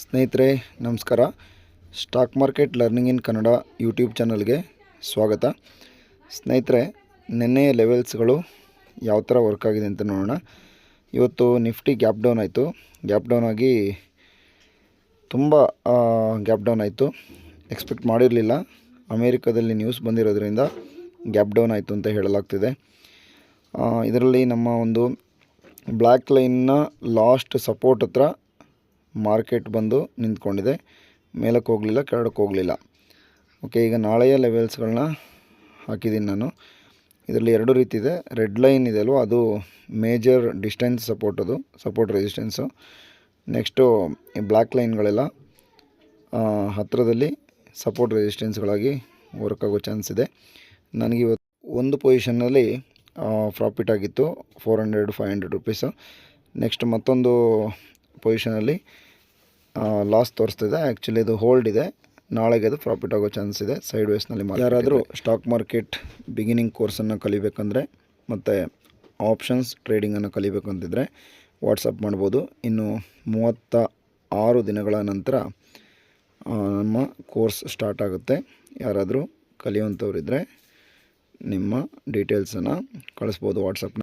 ಸ್ನೇಹಿತರೆ, ನಮಸ್ಕಾರ. Stock market learning in Kannada YouTube ಚಾನಲ್ಗೆ ಸ್ವಾಗತ. ಸ್ನೇಹಿತರೆ ನಿನ್ನೆಯ ಲೆವೆಲ್ಸ್ಗಳು ಯಾವ ಥರ ವರ್ಕ್ ಆಗಿದೆ ಅಂತ ನೋಡೋಣ. ಇವತ್ತು ನಿಫ್ಟಿ ಗ್ಯಾಪ್ ಡೌನ್ ಆಯಿತು. ಗ್ಯಾಪ್ ಡೌನ್ ಆಗಿ ತುಂಬ ಗ್ಯಾಪ್ ಡೌನ್ ಆಯಿತು. ಎಕ್ಸ್ಪೆಕ್ಟ್ ಮಾಡಿರಲಿಲ್ಲ. ಅಮೇರಿಕಾದಲ್ಲಿ ನ್ಯೂಸ್ ಬಂದಿರೋದ್ರಿಂದ ಗ್ಯಾಪ್ ಡೌನ್ ಆಯಿತು ಅಂತ ಹೇಳಲಾಗ್ತಿದೆ. ಇದರಲ್ಲಿ ನಮ್ಮ ಒಂದು ಬ್ಲ್ಯಾಕ್ ಲೈನ್ನ ಲಾಸ್ಟ್ ಸಪೋರ್ಟ್ ಹತ್ರ ಮಾರ್ಕೆಟ್ ಬಂದು ನಿಂತ್ಕೊಂಡಿದೆ. ಮೇಲಕ್ಕೆ ಹೋಗಲಿಲ್ಲ ಕೆಳಕ್ಕೆ ಹೋಗಲಿಲ್ಲ. ಓಕೆ ಈಗ ನಾಳೆಯ ಲೆವೆಲ್ಸ್ಗಳನ್ನ ಹಾಕಿದ್ದೀನಿ ನಾನು. ಇದರಲ್ಲಿ ಎರಡು ರೀತಿ ಇದೆ. ರೆಡ್ ಲೈನ್ ಇದೆ ಅಲ್ವಾ, ಅದು ಮೇಜರ್ ಡಿಸ್ಟೆನ್ಸ್ ಸಪೋರ್ಟ್ ಅದು ಸಪೋರ್ಟ್ ರೆಸಿಸ್ಟೆನ್ಸು ನೆಕ್ಸ್ಟು ಈ ಬ್ಲ್ಯಾಕ್ ಲೈನ್ಗಳೆಲ್ಲ ಹತ್ತಿರದಲ್ಲಿ ಸಪೋರ್ಟ್ ರೆಸಿಸ್ಟೆನ್ಸ್ಗಳಾಗಿ ವರ್ಕ್ ಆಗೋ ಚಾನ್ಸ್ ಇದೆ. ನನಗೆ ಇವತ್ತು ಒಂದು ಪೊಸಿಷನ್ನಲ್ಲಿ ಪ್ರಾಫಿಟ್ ಆಗಿತ್ತು four hundred five hundred rupees next ಮತ್ತೊಂದು ಪೊಸಿಷನಲ್ಲಿ ಲಾಸ್ ತೋರಿಸ್ತಿದೆ. ಆ್ಯಕ್ಚುಲಿ ಇದು ಹೋಲ್ಡ್ ಇದೆ. ನಾಳೆಗೆ ಅದು ಪ್ರಾಫಿಟ್ ಆಗೋ ಚಾನ್ಸ್ ಇದೆ. ಸೈಡ್ ವೇಸ್ನಲ್ಲಿ ಯಾರಾದರೂ ಸ್ಟಾಕ್ ಮಾರ್ಕೆಟ್ ಬಿಗಿನಿಂಗ್ ಕೋರ್ಸನ್ನು ಕಲಿಬೇಕಂದ್ರೆ ಮತ್ತು ಆಪ್ಷನ್ಸ್ ಟ್ರೇಡಿಂಗನ್ನು ಕಲಿಬೇಕು ಅಂತಿದ್ದರೆ ವಾಟ್ಸಪ್ ಮಾಡ್ಬೋದು. ಇನ್ನು ಮೂವತ್ತ ಆರು ದಿನಗಳ ನಂತರ ನಮ್ಮ ಕೋರ್ಸ್ ಸ್ಟಾರ್ಟ್ ಆಗುತ್ತೆ. ಯಾರಾದರೂ ಕಲಿಯುವಂಥವ್ರಿದ್ದರೆ ನಿಮ್ಮ ಡೀಟೇಲ್ಸನ್ನು ಕಳಿಸ್ಬೋದು ವಾಟ್ಸಪ್ನ